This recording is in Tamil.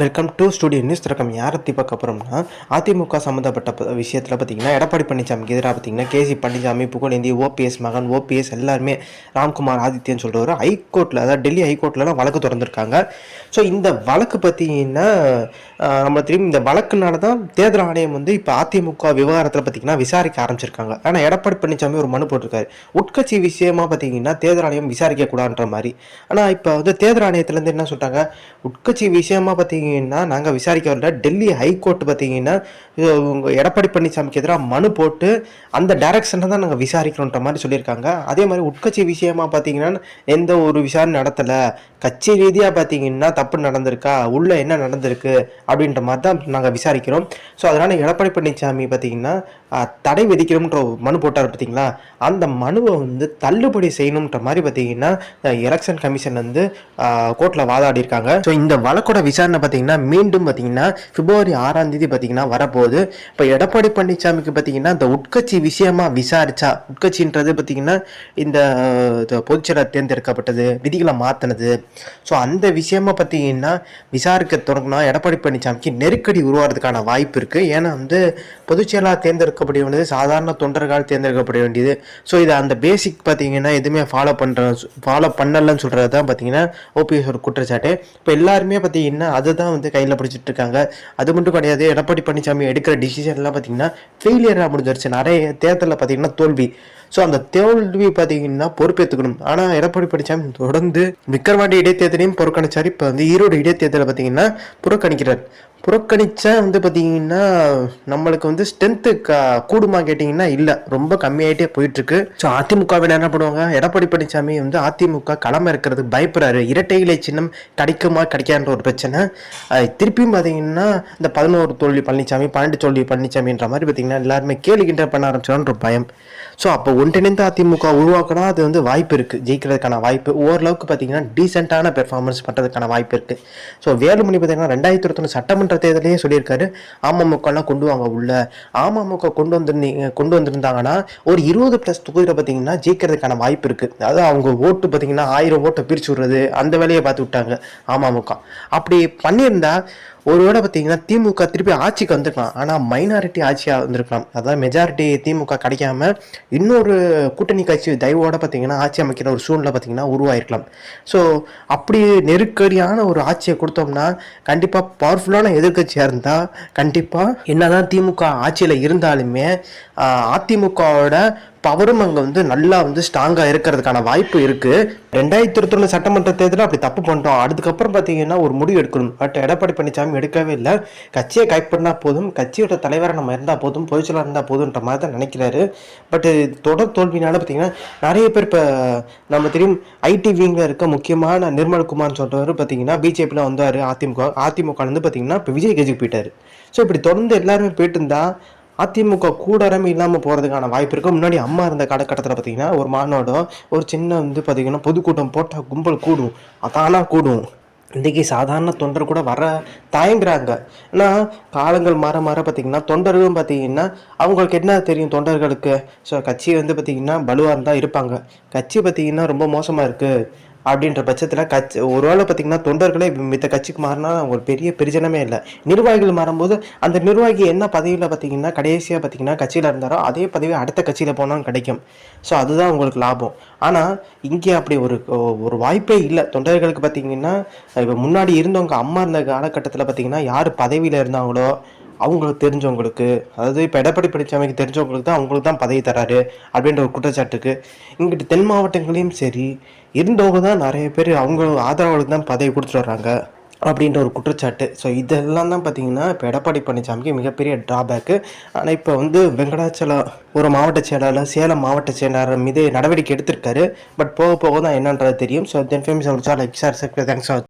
வெல்கம் டு ஸ்டுடியோ நியூஸ் திறக்கம் யாரை பற்றி பார்க்க போகிறோம்னா அதிமுக சம்மந்தப்பட்ட விஷயத்தில் பார்த்தீங்கன்னா எடப்பாடி பழனிசாமிக்கு எதிராக பார்த்தீங்கன்னா கேசி பழனிசாமி புகழேந்தி ஓபிஎஸ் மகன் ஓபிஎஸ் எல்லாருமே ராம்குமார் ஆதித்யன் சொல்கிறவர் ஹைகோர்ட்டில் அதாவது டெல்லி ஹைகோர்ட்லலாம் வழக்கு திறந்துருக்காங்க ஸோ இந்த வழக்கு பார்த்தீங்கன்னா நம்ம திரும்பி இந்த வழக்குனால தான் தேர்தல் ஆணையம் வந்து இப்போ அதிமுக விவகாரத்தில் பார்த்தீங்கன்னா விசாரிக்க ஆரம்பிச்சிருக்காங்க. ஆனால் எடப்பாடி பழனிசாமி ஒரு மனு போட்டிருக்காரு. உட்கட்சி விஷயமா பார்த்தீங்கன்னா தேர்தல் ஆணையம் விசாரிக்க கூடாதுன்ற மாதிரி. ஆனால் இப்போ வந்து தேர்தல் ஆணையத்துலேருந்து என்ன சொல்லிட்டாங்க? உட்கட்சி விஷயமா பார்த்தீங்கன்னா பார்த்தீங்கன்னா நாங்கள் விசாரிக்க வரல. டெல்லி ஹைகோர்ட் பார்த்தீங்கன்னா உங்கள் எடப்பாடி பழனிசாமிக்கு எதிராக மனு போட்டு அந்த டைரக்ஷனில் தான் நாங்கள் விசாரிக்கணுன்ற மாதிரி சொல்லியிருக்காங்க. அதே மாதிரி உட்கட்சி விஷயமா பார்த்தீங்கன்னா எந்த ஒரு விசாரணை நடத்தலை. கட்சி ரீதியாக பார்த்தீங்கன்னா தப்பு நடந்திருக்கா? உள்ளே என்ன நடந்திருக்கு? அப்படின்ற மாதிரி தான் நாங்கள் விசாரிக்கிறோம். ஸோ அதனால் எடப்பாடி பழனிசாமி பார்த்தீங்கன்னா தடை விதிக்கணும்ன்ற ஒரு மனு போட்டார் பார்த்தீங்களா? அந்த மனுவை வந்து தள்ளுபடி செய்யணுன்ற மாதிரி பார்த்தீங்கன்னா எலெக்ஷன் கமிஷன் வந்து கோர்ட்டில் வாதாடி இருக்காங்க ஸோ இந்த வழக்கோட விசாரணை பார்த்தீங்கன்னா மீண்டும் பார்த்தீங்கன்னா பிப்ரவரி ஆறாம் தேதி பார்த்தீங்கன்னா வரப்போகுது. இப்போ எடப்பாடி பழனிசாமிக்கு பார்த்தீங்கன்னா இந்த உட்கட்சி விஷயமா விசாரிச்சா உட்கட்சின்றது பார்த்தீங்கன்னா இந்த பொதுச்செயலாளர் இது தேர்ந்தெடுக்கப்பட்டது விதிகளை மாற்றினது ஸோ அந்த விஷயமா பார்த்தீங்கன்னா விசாரிக்க தொடங்கினா எடப்பாடி பழனிசாமிக்கு நெருக்கடி உருவாகிறதுக்கான வாய்ப்பு இருக்குது ஏன்னா வந்து பொதுச்செயலாளர் தேர்ந்தெடுக்கப்பட வேண்டியது சாதாரண தொண்டர்களால் தேர்ந்தெடுக்கப்பட வேண்டியது. ஸோ இது அந்த பேசிக் பார்த்தீங்கன்னா எதுவுமே ஃபாலோ பண்ணுற ஃபாலோ பண்ணலன்னு சொல்கிறது தான் பார்த்தீங்கன்னா ஓபிஎஸ் ஒரு குற்றச்சாட்டு. இப்போ எல்லாருமே பார்த்தீங்கன்னா அதை தான் வந்து கையில் பிடிச்சிட்டு இருக்காங்க. அது மட்டும் கிடையாது எடப்பாடி பழனிசாமி எடுக்கிற டிசிஷன்லாம் பார்த்தீங்கன்னா ஃபெயிலியராக முடிஞ்சிருச்சு. நிறைய தேர்தலில் பார்த்தீங்கன்னா தோல்வி. ஸோ அந்த தோல்வி பார்த்தீங்கன்னா பொறுப்பேற்றுக்கணும் ஆனால் எடப்பாடி பழனிசாமி தொடர்ந்து விக்கிரவாண்டி இடைத்தேர்தலையும் புறக்கணிச்சார். இப்போ வந்து ஈரோடு இடைத்தேர்தலை பார்த்தீங்கன்னா புறக்கணிக்கிறார். புறக்கணிச்சா வந்து பார்த்தீங்கன்னா நம்மளுக்கு வந்து ஸ்ட்ரென்த்து க கூடுமா கேட்டிங்கன்னா இல்லை. ரொம்ப கம்மியாயிட்டே போயிட்டுருக்கு. ஸோ அதிமுகவினர் என்ன பண்ணுவாங்க? எடப்பாடி பழனிசாமி வந்து அதிமுக களம் இருக்கிறதுக்கு பயப்படுறாரு. இரட்டை இலை சின்னம் கிடைக்குமா கிடைக்கான்ற ஒரு பிரச்சனை. திருப்பியும் பார்த்தீங்கன்னா இந்த பதினோரு தோல்வி பழனிசாமி பன்னெண்டு தோல்வி பழனிசாமின்ற மாதிரி பார்த்தீங்கன்னா எல்லாருமே கேலி கிண்டல் பண்ண ஆரம்பிச்சான்ற ஒரு பயம். ஸோ அப்போ ஒன்றிணைந்த அதிமுக உருவாக்கினா அது வந்து வாய்ப்பு இருக்குது ஜெயிக்கிறதுக்கான வாய்ப்பு. ஓரளவுக்கு பார்த்தீங்கன்னா டீசெண்டான பெர்ஃபார்மன்ஸ் பண்ணுறதுக்கான வாய்ப்பு இருக்குது ஸோ வேலுமணி பார்த்தீங்கன்னா ரெண்டாயிரத்தி இருபத்தொன்று சட்டமன்ற தேர்தலையே சொல்லியிருக்காரு. அமமுகலாம் கொண்டு வாங்க உள்ள. அமமுக கொண்டு வந்திருந்தீங்க கொண்டு வந்திருந்தாங்கன்னா ஒரு இருபது ப்ளஸ் தொகுதியில் பார்த்தீங்கன்னா ஜெயிக்கிறதுக்கான வாய்ப்பு இருக்குது அதாவது அவங்க ஓட்டு பார்த்தீங்கன்னா ஆயிரம் ஓட்டை பிரிச்சு விடுறது அந்த வேலையை பார்த்து விட்டாங்க அமமுக. அப்படி பண்ணியிருந்தா ஒருவேளை பார்த்தீங்கன்னா திமுக திருப்பி ஆட்சிக்கு வந்திருக்கலாம். ஆனால் மைனாரிட்டி ஆட்சியாக வந்திருக்கலாம். அதாவது மெஜாரிட்டி திமுக கிடைக்காம இன்னொரு கூட்டணி கட்சி தயவோட பார்த்தீங்கன்னா ஆட்சி அமைக்கிற ஒரு சூழ்நிலை பார்த்தீங்கன்னா உருவாயிருக்கலாம். ஸோ அப்படி நெருக்கடியான ஒரு ஆட்சியை கொடுத்தோம்னா கண்டிப்பாக பவர்ஃபுல்லான எதிர்க்கட்சியாக இருந்தால் கண்டிப்பாக என்னதான் திமுக ஆட்சியில் இருந்தாலுமே அதிமுகவோட பவரும் அங்கே வந்து நல்லா வந்து ஸ்ட்ராங்காக இருக்கிறதுக்கான வாய்ப்பு இருக்குது ரெண்டாயிரத்தி இருபத்தொன்று சட்டமன்ற தேர்தலில் அப்படி தப்பு பண்ணிட்டோம். அதுக்கப்புறம் பார்த்தீங்கன்னா ஒரு முடிவு எடுக்கணும். பட் எடப்பாடி பழனிசாமி எடுக்கவே இல்லை. கட்சியை கைப்பற்றினா போதும். கட்சியோட தலைவராக நம்ம இருந்தால் போதும். பொதுச்செயலாளர் இருந்தால் போதுன்ற மாதிரி தான் நினைக்கிறாரு. பட் தொடர் தோல்வினால பார்த்தீங்கன்னா நிறைய பேர் இப்போ நம்ம தெரியும் ஐடி விங்கில் இருக்க முக்கியமான நிர்மல்குமார்னு சொல்கிறவர் பார்த்தீங்கன்னா பிஜேபியில் வந்தார். அதிமுக அதிமுகலேருந்து பார்த்தீங்கன்னா இப்போ விஜய் கட்சிக்கு போயிட்டார். ஸோ இப்படி தொடர்ந்து எல்லாருமே போயிட்டு இருந்தால் அதிமுக கூடாரம் இல்லாமல் போகிறதுக்கான வாய்ப்பு இருக்கு. முன்னாடி அம்மா இருந்த காலகட்டத்தில் பார்த்தீங்கன்னா ஒரு மானோட ஒரு சின்ன வந்து பார்த்தீங்கன்னா பொதுக்கூட்டம் போட்டால் கும்பல் கூடும். அதானா கூடும். இன்றைக்கி சாதாரண தொண்டர் கூட வர தயங்குறாங்க. ஏன்னா காலங்கள் மாற மாற பார்த்திங்கன்னா தொண்டர்களும் பார்த்தீங்கன்னா அவங்களுக்கு என்ன தெரியும் தொண்டர்களுக்கு? ஸோ கட்சி வந்து பார்த்திங்கன்னா பலுவாக இருந்தால் இருப்பாங்க. கட்சி பார்த்தீங்கன்னா ரொம்ப மோசமாக இருக்குது அப்படின்ற பட்சத்தில் கட்சி ஒரு வேளை பார்த்தீங்கன்னா தொண்டர்களே மித்த கட்சிக்கு மாறினா ஒரு பெரிய பிரச்சனமே இல்லை. நிர்வாகிகள் மாறும்போது அந்த நிர்வாகி என்ன பதவியில் பார்த்தீங்கன்னா கடைசியாக பார்த்தீங்கன்னா கட்சியில் இருந்தாரோ அதே பதவி அடுத்த கட்சியில் போனாலும் கிடைக்கும். ஸோ அதுதான் உங்களுக்கு லாபம். ஆனால் இங்கே அப்படி ஒரு ஒரு வாய்ப்பே இல்லை. தொண்டர்களுக்கு பார்த்தீங்கன்னா இப்போ முன்னாடி இருந்தவங்க அம்மா இருந்த காலகட்டத்தில் பார்த்தீங்கன்னா யார் பதவியில் இருந்தாங்களோ அவங்களுக்கு தெரிஞ்சவங்களுக்கு அதாவது இப்போ எடப்பாடி பழனிசாமிக்கு தெரிஞ்சவங்களுக்கு தான் அவங்களுக்கு தான் பதவி தராரு அப்படின்ற ஒரு குற்றச்சாட்டுக்கு இங்கிட்டு தென் மாவட்டங்களையும் சரி இருந்தவங்க தான் நிறைய பேர் அவங்க ஆதரவாளருக்கு தான் பதவி கொடுத்துட்டு வர்றாங்க அப்படின்ற ஒரு குற்றச்சாட்டு. ஸோ இதெல்லாம் தான் பார்த்தீங்கன்னா இப்போ எடப்பாடி பழனிசாமிக்கு மிகப்பெரிய ட்ராபேக்கு ஆனால் இப்போ வந்து வெங்கடாச்சலம் ஒரு மாவட்ட செயலாளர் சேலம் மாவட்ட செயலாளர் மீது நடவடிக்கை எடுத்திருக்காரு. பட் போக போக தான் என்னன்றது தெரியும். So then famous XR sir thanks